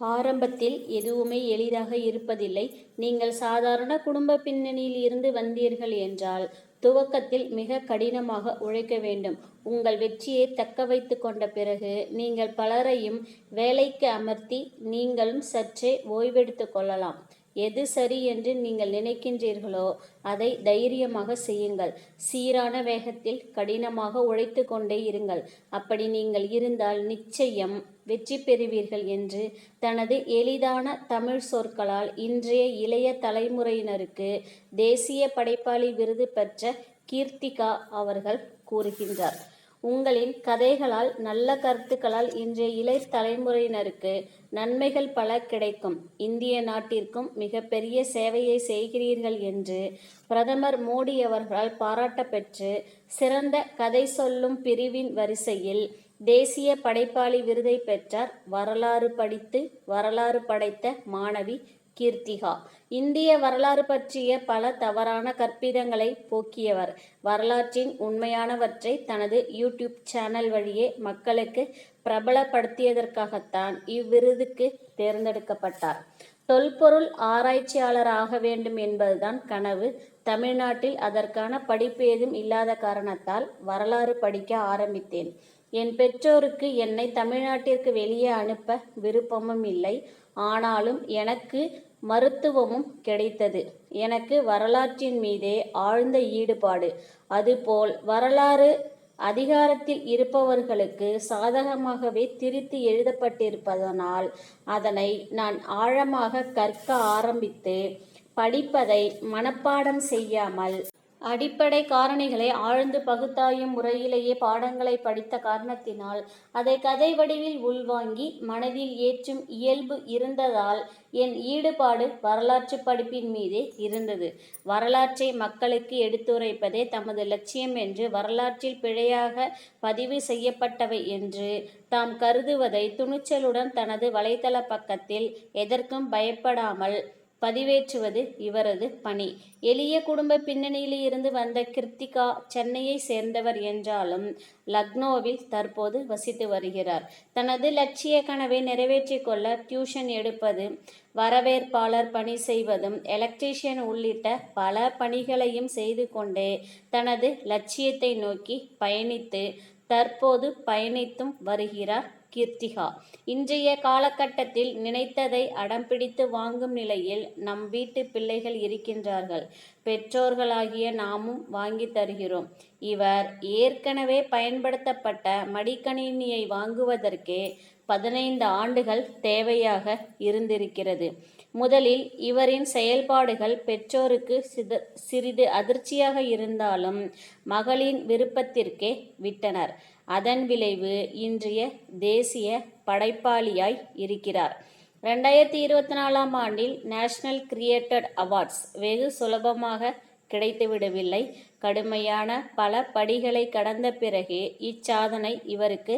ஆரம்பத்தில் எதுவுமே எளிதாக இருப்பதில்லை. நீங்கள் சாதாரண குடும்ப பின்னணியில் இருந்து வந்தீர்கள் என்றால் துவக்கத்தில் மிக கடினமாக உழைக்க வேண்டும். உங்கள் வெற்றியை தக்க வைத்து கொண்ட பிறகு நீங்கள் பலரையும் வேலைக்கு அமர்த்தி நீங்களும் சற்றே ஓய்வெடுத்து கொள்ளலாம். எது சரி என்று நீங்கள் நினைக்கின்றீர்களோ அதை தைரியமாக செய்யுங்கள். சீரான வேகத்தில் கடினமாக உழைத்து கொண்டே இருங்கள். அப்படி நீங்கள் இருந்தால் நிச்சயம் வெற்றி பெறுவீர்கள் என்று தனது எளிதான தமிழ் சொற்களால் இன்றைய இளைய தலைமுறையினருக்கு தேசிய படைப்பாளி விருது பெற்ற கீர்த்திகா அவர்கள் கூறுகின்றார். உங்களின் கதைகளால் நல்ல கருத்துக்களால் இன்றைய இளைய தலைமுறையினருக்கு நன்மைகள் பல கிடைக்கும். இந்திய நாட்டிற்கும் மிகப்பெரிய சேவையை செய்கிறீர்கள் என்று பிரதமர் மோடியவர்களால் பாராட்ட பெற்று சிறந்த கதை சொல்லும் பிரிவின் வரிசையில் தேசிய படைப்பாளி விருதை பெற்றார் வரலாறு படித்து வரலாறு படைத்த மாணவி கீர்த்திகா. இந்திய வரலாறு பற்றிய பல தவறான கற்பிதங்களைப் போக்கியவர். வரலாற்றின் உண்மையானவற்றை தனது யூடியூப் சேனல் வழியே மக்களுக்கு பிரபலப்படுத்தியதற்காகத்தான் இவ்விருதுக்கு தேர்ந்தெடுக்கப்பட்டார். தொல்பொருள் ஆராய்ச்சியாளராக வேண்டும் என்பதுதான் கனவு. தமிழ்நாட்டில் அதற்கான படிப்பு ஏதும் இல்லாத காரணத்தால் வரலாறு படிக்க ஆரம்பித்தேன். என் பெற்றோருக்கு என்னை தமிழ்நாட்டிற்கு வெளியே அனுப்ப விருப்பமும் இல்லை. ஆனாலும் எனக்கு மருத்துவமும் கிடைத்தது. எனக்கு வரலாற்றின் மீதே ஆழ்ந்த ஈடுபாடு. அதுபோல் வரலாறு அதிகாரத்தில் இருப்பவர்களுக்கு சாதகமாகவே திரித்து எழுதப்பட்டிருப்பதனால் அதனை நான் ஆழமாக கற்க ஆரம்பித்து படிப்பதை மனப்பாடம் செய்யாமல் அடிப்படை காரணிகளை ஆழ்ந்து பகுத்தாயும் முறையிலேயே பாடங்களைப் படித்த காரணத்தினால் அதை கதை வடிவில் உள்வாங்கி மனதில் ஏற்றும் இயல்பு இருந்ததால் என் ஈடுபாடு வரலாற்று படிப்பின் மீதே இருந்தது. வரலாற்றை மக்களுக்கு எடுத்துரைப்பதே தமது லட்சியம் என்று வரலாற்றில் பிழையாக பதிவு செய்யப்பட்டவை என்று தாம் கருதுவதை துணிச்சலுடன் தனது வலைத்தளப் பக்கத்தில் எதற்கும் பயப்படாமல் பதிவேற்றுவது இவரது பணி. எளிய குடும்ப பின்னணியில் இருந்து வந்த கிருத்திகா சென்னையை சேர்ந்தவர் என்றாலும் லக்னோவில் தற்போது வசித்து வருகிறார். தனது லட்சிய கனவை நிறைவேற்றிக் கொள்ள டியூஷன் எடுப்பது வரவேற்பாளர் பணி செய்வதும் எலக்ட்ரீஷியன் உள்ளிட்ட பல பணிகளையும் செய்து கொண்டே தனது லட்சியத்தை நோக்கி பயணித்து தற்போது பயணித்தும் வருகிறார் கீர்த்திகா. இன்றைய காலகட்டத்தில் நினைத்ததை அடம்பிடித்து வாங்கும் நிலையில் நம் வீட்டு பிள்ளைகள் இருக்கின்றார்கள். பெற்றோர்களாகிய நாமும் வாங்கித் தருகிறோம். இவர் ஏற்கனவே பயன்படுத்தப்பட்ட மடிக்கணினியை வாங்குவதற்கே பதினைந்து ஆண்டுகள் தேவையாக இருந்திருக்கிறது. முதலில் இவரின் செயல்பாடுகள் பெற்றோருக்கு சிறிது அதிர்ச்சியாக இருந்தாலும் மகளின் விருப்பத்திற்கே விட்டனர். அதன் விளைவு இன்றைய தேசிய படைப்பாளியாய் இருக்கிறார். ரெண்டாயிரத்தி இருபத்தி நாலாம் ஆண்டில் நேஷனல் கிரியேட்டட் அவார்ட்ஸ் வெகு சுலபமாக கிடைத்துவிடவில்லை. கடுமையான பல படிகளை கடந்த பிறகே இச்சாதனை இவருக்கு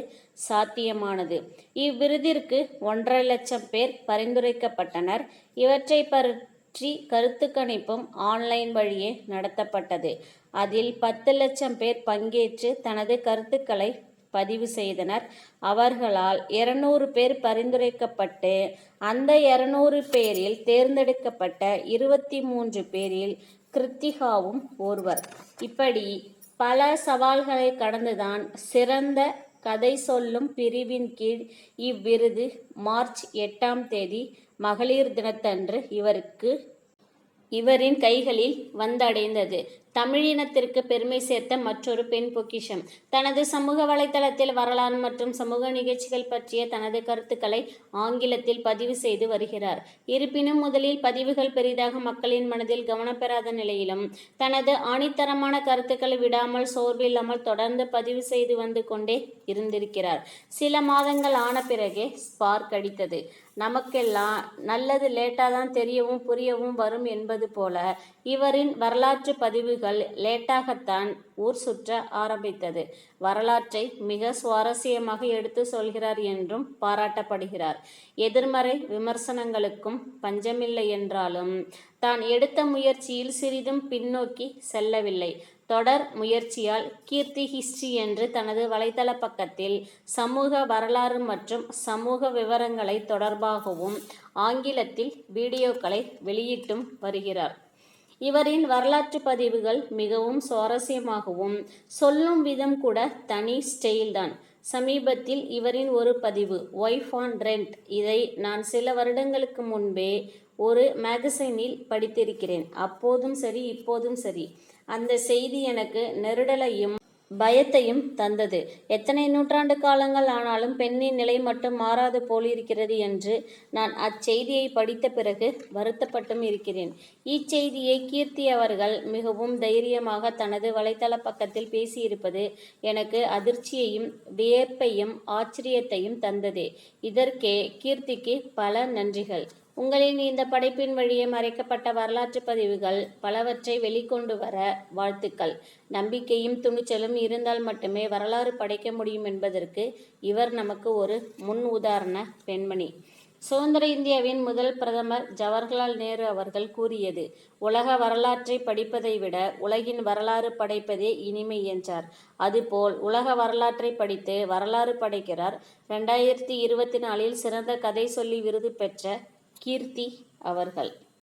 சாத்தியமானது. இவ்விருதிற்கு ஒன்றரை லட்சம் பேர் பரிந்துரைக்கப்பட்டனர். இவற்றை பற்றி கருத்து கணிப்பும் ஆன்லைன் வழியே நடத்தப்பட்டது. அதில் பத்து லட்சம் பேர் பங்கேற்று தனது கருத்துக்களை பதிவு செய்தனர். அவர்களால் இருநூறு பேர் பரிந்துரைக்கப்பட்டு அந்த இருநூறு பேரில் தேர்ந்தெடுக்கப்பட்ட இருபத்தி மூன்று பேரில் கிருத்திகாவும் ஒருவர். இப்படி பல சவால்களை கடந்துதான் சிறந்த கதை சொல்லும் பிரிவின் கீழ் இவ்விருது மார்ச் எட்டாம் தேதி மகளிர் தினத்தன்று இவருக்கு இவரின் கைகளில் வந்தடைந்தது. தமிழினத்திற்கு பெருமை சேர்த்த மற்றொரு பெண் பொக்கிஷம். தனது சமூக வலைத்தளத்தில் வரலாறு மற்றும் சமூக நிகழ்ச்சிகள் பற்றிய தனது கருத்துக்களை ஆங்கிலத்தில் பதிவு செய்து வருகிறார். இருப்பினும் முதலில் பதிவுகள் பெரிதாக மக்களின் மனதில் கவனம் பெறாத நிலையிலும் தனது ஆணித்தரமான கருத்துக்களை விடாமல் சோர்வில்லாமல் தொடர்ந்து பதிவு செய்து வந்து கொண்டே இருந்திருக்கிறார். சில மாதங்கள் ஆன பிறகே ஸ்பார்க் அடித்தது. நமக்கெல்லாம் நல்லது லேட்டாதான் தெரியவும் புரியவும் வரும் என்பது போல இவரின் வரலாற்று பதிவு வீடுகள் லேட்டாகத்தான் ஊர் சுற்ற ஆரம்பித்தது. வரலாற்றை மிக சுவாரஸ்யமாக எடுத்துச் சொல்கிறார் என்றும் பாராட்டப்படுகிறார். எதிர்மறை விமர்சனங்களுக்கும் பஞ்சமில்லை என்றாலும் தான் எடுத்த முயற்சியில் சிறிதும் பின்னோக்கி செல்லவில்லை. தொடர் முயற்சியால் கீர்த்தி ஹிஸ்டரி என்று தனது வலைதள பக்கத்தில் சமூக வரலாறு மற்றும் சமூக விவரங்களை தொடர்பாகவும் ஆங்கிலத்தில் வீடியோக்களை வெளியிட்டும் வருகிறார் இவரின் வரலாற்று பதிவுகள் மிகவும் சுவாரஸ்யமாகவும் சொல்லும் விதம் கூட தனி ஸ்டைல்தான் சமீபத்தில் இவரின் ஒரு பதிவு ஒய்ஃப் ஆன் ரெண்ட் இதை நான் சில வருடங்களுக்கு முன்பே ஒரு மேகசைனில் படித்திருக்கிறேன். அப்போதும் சரி இப்போதும் சரி. அந்த செய்தி எனக்கு நெருடலையும் பயத்தையும் தந்தது. எத்தனை நூற்றாண்டு காலங்கள் ஆனாலும் பெண்ணின் நிலை மட்டும் மாறாது போலிருக்கிறது என்று நான் அச்செய்தியை படித்த பிறகு வருத்தப்பட்டும் இருக்கிறேன். இச்செய்தியை கீர்த்தி அவர்கள் மிகவும் தைரியமாக தனது வலைத்தள பக்கத்தில் பேசியிருப்பது எனக்கு அதிர்ச்சியையும் வியப்பையும் ஆச்சரியத்தையும் தந்தது. இதற்கே கீர்த்திக்கு பல நன்றிகள். உங்களின் இந்த படைப்பின் வழியே மறைக்கப்பட்ட வரலாற்று பதிவுகள் பலவற்றை வெளிக்கொண்டு வர வாழ்த்துக்கள். நம்பிக்கையும் துணிச்சலும் இருந்தால் மட்டுமே வரலாறு படைக்க முடியும் என்பதற்கு இவர் நமக்கு ஒரு முன் உதாரண பெண்மணி. சுதந்திர இந்தியாவின் முதல் பிரதமர் ஜவஹர்லால் நேரு அவர்கள் கூறியது உலக வரலாற்றை படிப்பதை விட உலகின் வரலாறு படைப்பதே இனிமை என்றார். அதுபோல் உலக வரலாற்றை படித்து வரலாறு படைக்கிறார். ரெண்டாயிரத்தி இருபத்தி நாலில் சிறந்த கதை சொல்லி விருது பெற்ற கீர்த்தி அவர்கள்.